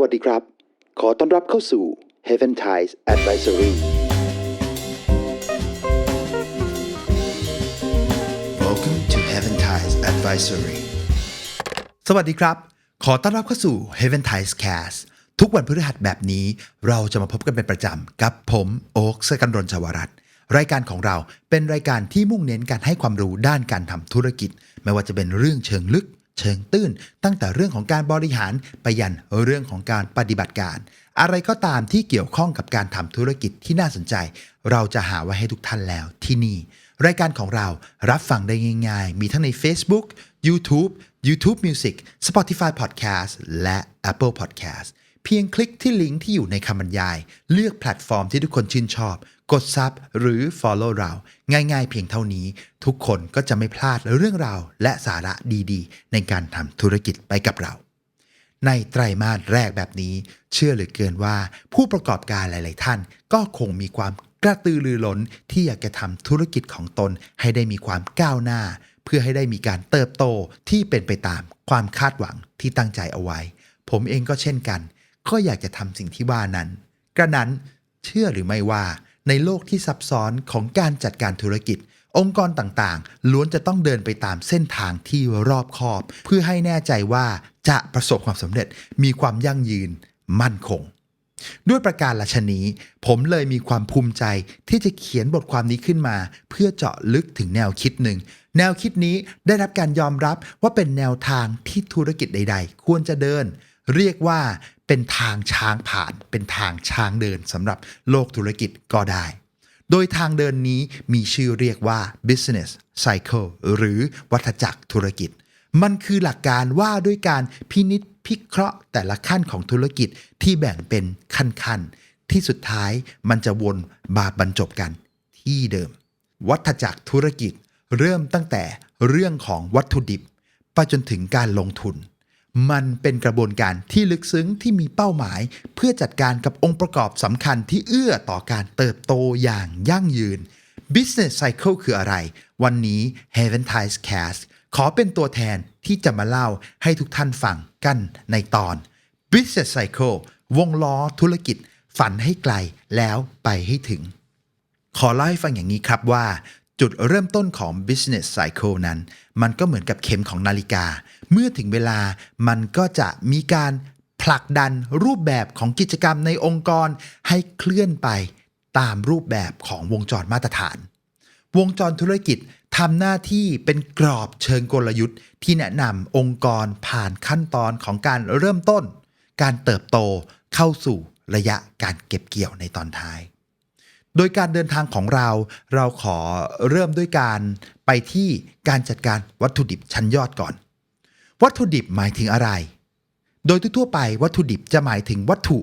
วัสดีครับ ขอต้อนรับเข้าสู่ Heaven Ties Advisory Welcome to Heaven Ties Advisory สวัสดีครับ ขอต้อนรับเข้าสู่ Heaven Ties Cast ทุกวันพฤหัสแบบนี้เราจะมาพบกันเป็นประจำกับผม โอ๊คสกันรนชวรัตน์รายการของเราเป็นรายการที่มุ่งเน้นการให้ความรู้ด้านการทำธุรกิจ ไม่ว่าจะเป็นเรื่องเชิงลึก เชิงตื้น ตั้งแต่เรื่องของการบริหารไปยันเรื่องของการปฏิบัติการ อะไรก็ตามที่เกี่ยวข้องกับการทำธุรกิจที่น่าสนใจ เราจะหาไว้ให้ทุกท่านแล้วที่นี่ รายการของเรารับฟังได้ง่ายๆ มีทั้งใน Facebook YouTube YouTube Music Spotify Podcast และ Apple Podcast เพียงคลิกที่ลิงก์ที่อยู่ในคำบรรยาย เลือกแพลตฟอร์มที่ทุกคนชื่นชอบ กด Sub หรือ Follow เรา ง่ายๆ เพียงเท่านี้ ทุกคนก็จะไม่พลาดเรื่องราวและสาระดีๆ ในการทำธุรกิจไปกับเรา ในไตรมาสแรกแบบนี้ เชื่อเหลือเกินว่า ผู้ประกอบการหลาย ๆ ท่าน ก็คงมีความกระตือรือร้นที่อยากจะทำธุรกิจของตนให้ได้มีความก้าวหน้า เพื่อให้ได้มีการเติบโตที่เป็นไปตามความคาดหวังที่ตั้งใจเอาไว้ ผมเองก็เช่นกัน ก็อยากจะทำสิ่งที่ว่านั้น กระนั้นเชื่อหรือไม่ว่า ในโลกที่ซับซ้อนของการจัดการธุรกิจ องค์กรต่างๆ ล้วนจะต้องเดินไปตามเส้นทางที่รอบคอบ เพื่อให้แน่ใจว่าจะประสบความสำเร็จมีความยั่งยืนมั่นคง ด้วยประการละชนี้ ผมเลยมีความภูมิใจที่จะเขียนบทความนี้ขึ้นมา เพื่อเจาะลึกถึงแนวคิดหนึ่ง แนวคิดนี้ได้รับการยอมรับว่าเป็นแนวทางที่ธุรกิจใด ๆ ควรจะเดิน เรียกว่า เป็นทางช้างผ่าน เป็นทางช้างเดินสำหรับโลกธุรกิจก็ได้ โดยทางเดินนี้มีชื่อเรียกว่า business cycle หรือวัฏจักรธุรกิจ มันคือหลักการว่าด้วยการพินิษพิเคราะห์แต่ละขั้นของธุรกิจที่แบ่งเป็นขั้นๆ ที่สุดท้ายมันจะวนบาบรรจบกันที่เดิม วัฏจักรธุรกิจเริ่มตั้งแต่เรื่องของวัตถุดิบ ไปจนถึงการลงทุน มันเป็นกระบวนการที่ลึกซึ้งที่มีเป้าหมาย เพื่อจัดการกับองค์ประกอบสำคัญที่เอื้อต่อการเติบโตอย่างยั่งยืน Business Cycle คืออะไร วันนี้ Heaven Ties Cast ขอเป็นตัวแทนที่จะมาเล่าให้ทุกท่านฟังกันในตอน Business Cycle วงล้อธุรกิจ ฝันให้ไกลแล้วไปให้ถึง ขอเล่าให้ฟังอย่างนี้ครับว่า จุดเริ่มต้นของ business cycle นั้น มันก็เหมือนกับเข็มของนาฬิกา เมื่อถึงเวลามันก็จะมีการผลักดันรูปแบบของกิจกรรมในองค์กรให้เคลื่อนไปตามรูปแบบของวงจรมาตรฐาน วงจรธุรกิจทำหน้าที่เป็นกรอบเชิงกลยุทธ์ ที่แนะนำองค์กรผ่านขั้นตอนของการเริ่มต้น การเติบโตเข้าสู่ระยะการเก็บเกี่ยวในตอนท้าย โดยการเดินทางของเราเราขอเริ่มด้วยการไปที่การจัดการวัตถุดิบชั้นยอดก่อน วัตถุดิบหมายถึงอะไร โดยทั่วไปวัตถุดิบจะหมายถึงวัตถุ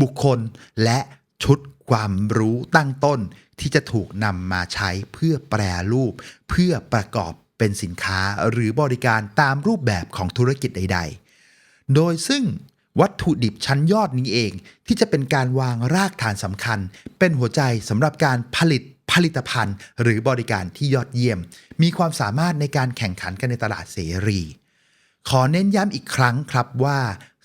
บุคคล และชุดความรู้ตั้งต้นที่จะถูกนำมาใช้เพื่อแปรรูป เพื่อประกอบเป็นสินค้าหรือบริการตามรูปแบบของธุรกิจใด ๆ โดยซึ่ง วัตถุดิบชั้นยอดนี้เอง ที่จะเป็นการวางรากฐานสำคัญ เป็นหัวใจสำหรับการผลิตผลิตภัณฑ์ หรือบริการที่ยอดเยี่ยม มีความสามารถในการแข่งขันกันในตลาดเสรี ขอเน้นย้ำอีกครั้งครับว่า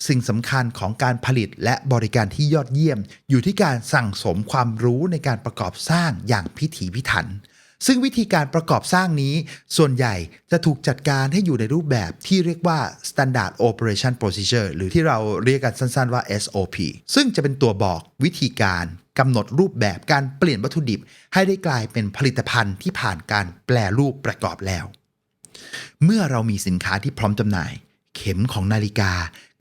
สิ่งสำคัญของการผลิตและบริการที่ยอดเยี่ยม อยู่ที่การสั่งสมความรู้ในการประกอบสร้างอย่างพิถีพิถัน ซึ่งวิธีการประกอบสร้างนี้ ส่วนใหญ่จะถูกจัดการให้อยู่ในรูปแบบที่เรียกว่า Standard Operation Procedure หรือที่เราเรียกกันสั้นๆว่า SOP ซึ่งจะเป็นตัวบอกวิธีการกำหนดรูปแบบการเปลี่ยนวัตถุดิบ ให้ได้กลายเป็นผลิตภัณฑ์ที่ผ่านการแปลรูปประกอบแล้ว เมื่อเรามีสินค้าที่พร้อมจำหน่าย เข็มของนาฬิกา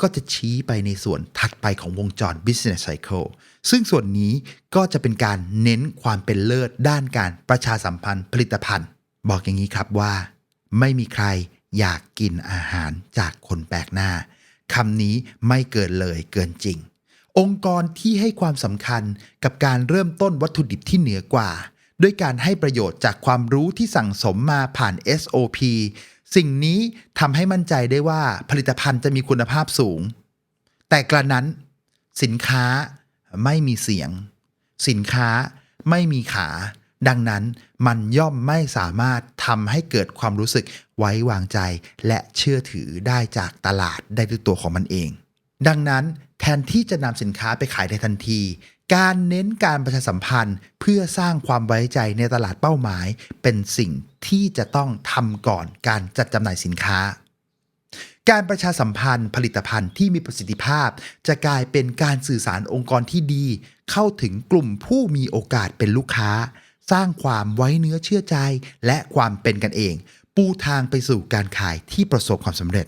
ก็จะชี้ไปในส่วนถัดไปของวงจร business cycle ซึ่งส่วนนี้ก็จะเป็นการเน้นความเป็นเลิศด้านการประชาสัมพันธ์ผลิตภัณฑ์ บอกอย่างนี้ครับว่า ไม่มีใครอยากกินอาหารจากคนแปลกหน้าคำนี้ไม่เกินเลยเกินจริง องค์กรที่ให้ความสำคัญกับการเริ่มต้นวัตถุดิบที่เหนือกว่า ด้วยการให้ประโยชน์จากความรู้ที่สั่งสมมาผ่าน SOP สิ่งนี้ทำให้มั่นใจได้ว่าผลิตภัณฑ์จะมีคุณภาพสูง แต่กระนั้น สินค้า ไม่มีเสียง สินค้าไม่มีขา ดังนั้นมันย่อมไม่สามารถทำให้เกิดความรู้สึกไว้วางใจ และเชื่อถือได้จากตลาดได้ด้วยตัวของมันเอง ดังนั้นแทนที่จะนำสินค้าไปขายในทันที การเน้นการประชาสัมพันธ์ เพื่อสร้างความไว้ใจในตลาดเป้าหมาย เป็นสิ่งที่จะต้องทำก่อนการจัดจำหน่ายสินค้า การประชาสัมพันธ์ผลิตภัณฑ์ที่มีประสิทธิภาพ จะกลายเป็นการสื่อสารองค์กรที่ดี เข้าถึงกลุ่มผู้มีโอกาสเป็นลูกค้า สร้างความไว้เนื้อเชื่อใจ และความเป็นกันเอง ปูทางไปสู่การขายที่ประสบความสำเร็จ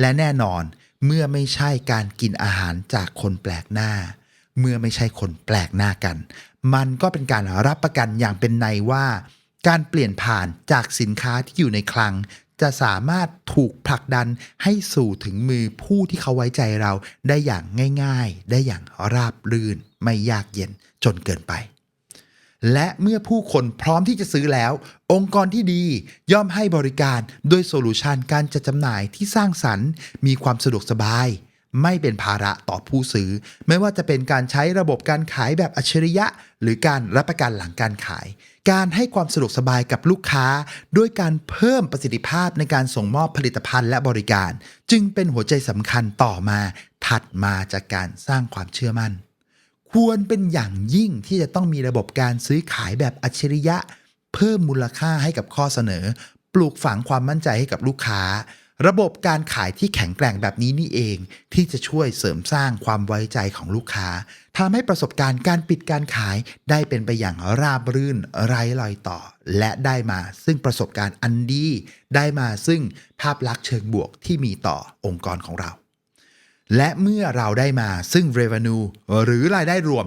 และแน่นอนเมื่อไม่ใช่การกินอาหารจากคนแปลกหน้า เมื่อไม่ใช่คนแปลกหน้ากัน มันก็เป็นการรับประกันอย่างเป็นในว่า การเปลี่ยนผ่านจากสินค้าที่อยู่ในคลัง จะสามารถถูกผลักดันให้สู่ถึงมือผู้ที่เขาไว้ใจเราได้อย่างง่าย ๆ ได้อย่างราบรื่น ไม่ยากเย็นจนเกินไป และเมื่อผู้คนพร้อมที่จะซื้อแล้ว องค์กรที่ดีย่อมให้บริการด้วยโซลูชันการจัดจำหน่ายที่สร้างสรรค์ มีความสะดวกสบาย ไม่เป็นภาระต่อผู้ซื้อ ไม่ว่าจะเป็นการใช้ระบบการขายแบบอัจฉริยะ หรือการรับประกันหลังการขาย การให้ความสะดวกสบายกับลูกค้า ด้วยการเพิ่มประสิทธิภาพในการส่งมอบผลิตภัณฑ์และบริการ จึงเป็นหัวใจสำคัญต่อมา ถัดมาจากการสร้างความเชื่อมั่น ควรเป็นอย่างยิ่งที่จะต้องมีระบบการซื้อขายแบบอัจฉริยะ เพิ่มมูลค่าให้กับข้อเสนอ ปลูกฝังความมั่นใจให้กับลูกค้า ระบบการขายที่แข็งแกร่งแบบนี้นี่เอง ที่จะช่วยเสริมสร้างความไว้ใจของลูกค้าทำให้ประสบการณ์การปิดการขายได้เป็นไปอย่างราบรื่นไร้รอยต่อ และได้มาซึ่งประสบการณ์อันดี ได้มาซึ่งภาพลักษณ์เชิงบวกที่มีต่อองค์กรของเรา และเมื่อเราได้มาซึ่ง revenue หรือรายได้รวม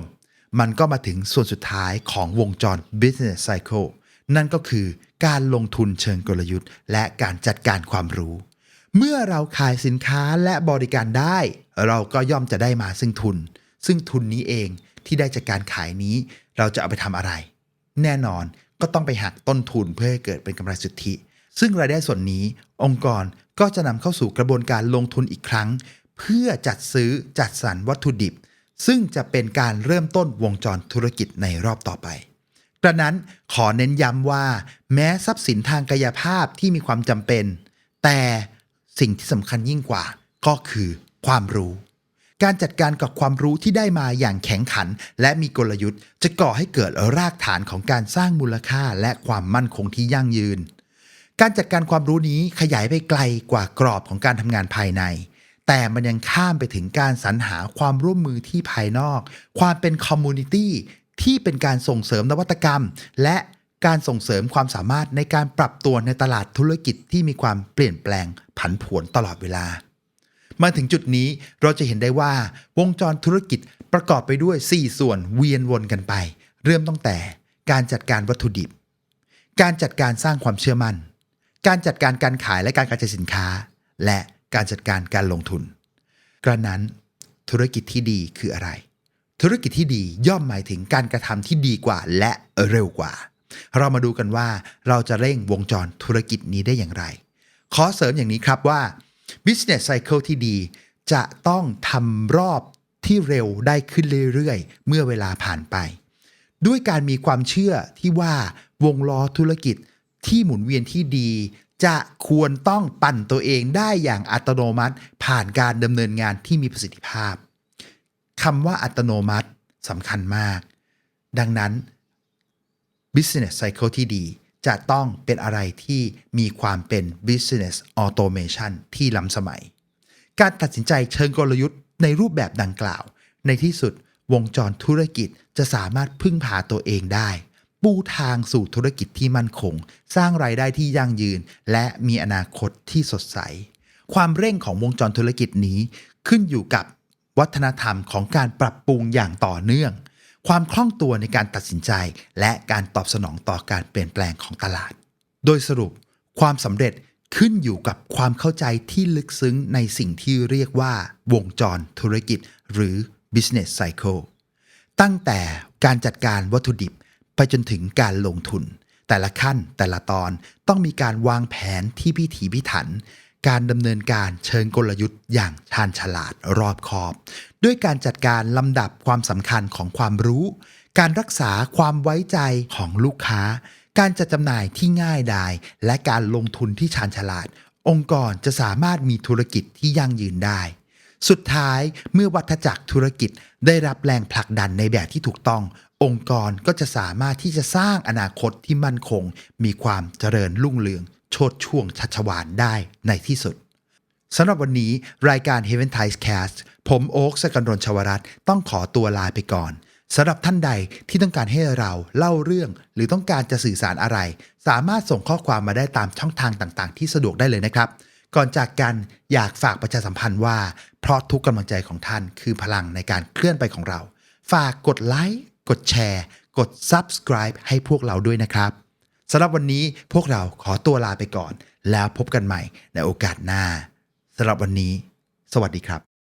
มันก็มาถึงส่วนสุดท้ายของวงจร business cycle นั่นก็คือการลงทุนเชิงกลยุทธ์ และการจัดการความรู้ เมื่อเราขายสินค้าและบริการได้ เราก็ย่อมจะได้มาซึ่งทุน ซึ่งทุนนี้เองที่ได้จากการขายนี้ เราจะเอาไปทำอะไร แน่นอนก็ต้องไปหักต้นทุนเพื่อให้เกิดเป็นกำไรสุทธิ ซึ่งรายได้ส่วนนี้ องค์กรก็จะนำเข้าสู่กระบวนการลงทุนอีกครั้ง เพื่อจัดซื้อจัดสรรวัตถุดิบ ซึ่งจะเป็นการเริ่มต้นวงจรธุรกิจในรอบต่อไปกระนั้นขอเน้นย้ำว่า แม้ทรัพย์สินทางกายภาพที่มีความจำเป็น แต่ สิ่งที่สำคัญยิ่งกว่าก็คือความรู้ การจัดการกับความรู้ที่ได้มาอย่างแข็งขัน และมีกลยุทธ์จะก่อให้เกิดรากฐานของการสร้างมูลค่าและความมั่นคงที่ยั่งยืน การจัดการความรู้นี้ขยายไปไกลกว่ากรอบของการทำงานภายใน แต่มันยังข้ามไปถึงการสรรหาความร่วมมือที่ภายนอก ความเป็นคอมมูนิตี้ที่เป็นการส่งเสริมนวัตกรรม และ การส่งเสริมความสามารถในการปรับตัวในตลาดธุรกิจที่มีความเปลี่ยนแปลงผันผวนตลอดเวลา มาถึงจุดนี้เราจะเห็นได้ว่าวงจรธุรกิจประกอบไปด้วย 4 ส่วนเวียนวนกันไป เริ่มตั้งแต่การจัดการวัตถุดิบ การจัดการสร้างความเชื่อมั่น การจัดการการขายและการกระจายสินค้า และการจัดการการลงทุน กระนั้นธุรกิจที่ดีคืออะไร ธุรกิจที่ดีย่อมหมายถึงการกระทำที่ดีกว่าและเร็วกว่า เรามาดูกันว่าเราจะเร่งวงจรธุรกิจนี้ได้อย่างไร ขอเสริมอย่างนี้ครับว่า business cycle ที่ดี จะต้องทำรอบที่เร็วได้ขึ้นเรื่อยๆ เมื่อเวลาผ่านไป ด้วยการมีความเชื่อที่ว่าวงล้อธุรกิจที่หมุนเวียนที่ดี จะควรต้องปั่นตัวเองได้อย่างอัตโนมัติ ผ่านการดำเนินงานที่มีประสิทธิภาพคำว่าอัตโนมัติสำคัญมาก ดังนั้น business cycle ที่ดี จะต้องเป็นอะไรที่มีความเป็น business automation ที่ล้ำสมัย การตัดสินใจเชิงกลยุทธ์ในรูปแบบดังกล่าว ในที่สุดวงจรธุรกิจจะสามารถพึ่งพาตัวเองได้ ปูทางสู่ธุรกิจที่มั่นคง สร้างรายได้ที่ยั่งยืน และมีอนาคตที่สดใส ความเร่งของวงจรธุรกิจนี้ขึ้นอยู่กับวัฒนธรรมของการปรับปรุงอย่างต่อเนื่อง ความคล่องตัวในการตัดสินใจ และการตอบสนองต่อการเปลี่ยนแปลงของตลาด โดยสรุปความสำเร็จขึ้นอยู่กับความเข้าใจที่ลึกซึ้งในสิ่งที่เรียกว่า วงจรธุรกิจ หรือ business cycle ตั้งแต่การจัดการวัตถุดิบไปจนถึงการลงทุน แต่ละขั้นแต่ละตอนต้องมีการวางแผนที่พิถีพิถัน การดำเนินการเชิงกลยุทธ์อย่างชาญฉลาดรอบคอบ ด้วยการจัดการลำดับความสำคัญของความรู้ การรักษาความไว้ใจของลูกค้า การจัดจำหน่ายที่ง่ายดาย และการลงทุนที่ชาญฉลาด องค์กรจะสามารถมีธุรกิจที่ยั่งยืนได้ สุดท้ายเมื่อวัฏจักรธุรกิจได้รับแรงผลักดันในแบบที่ถูกต้ององค์กรก็จะสามารถที่จะสร้างอนาคตที่มั่นคง มีความเจริญรุ่งเรือง โชดช่วงชัชวานได้ในที่สุดสำหรับวันนี้รายการ Heaven Ties Cast ผมโอ๊คสกันรนชวรัตต้องขอตัวลาไปก่อนสำหรับท่านใดที่ต้องการให้เราเล่าเรื่อง หรือต้องการจะสื่อสารอะไร สามารถส่งข้อความมาได้ตามช่องทางต่างๆ ที่สะดวกได้เลยนะครับ ก่อนจากกันอยากฝากประชาสัมพันธ์ว่า เพราะทุกกำลังใจของท่านคือพลังในการเคลื่อนไปของเรา ฝากกดไลค์กดแชร์ กด subscribe ให้พวกเราด้วยนะครับ สำหรับวันนี้พวกเราขอตัวลาไปก่อน แล้วพบกันใหม่ในโอกาสหน้าสำหรับวันนี้ สวัสดีครับ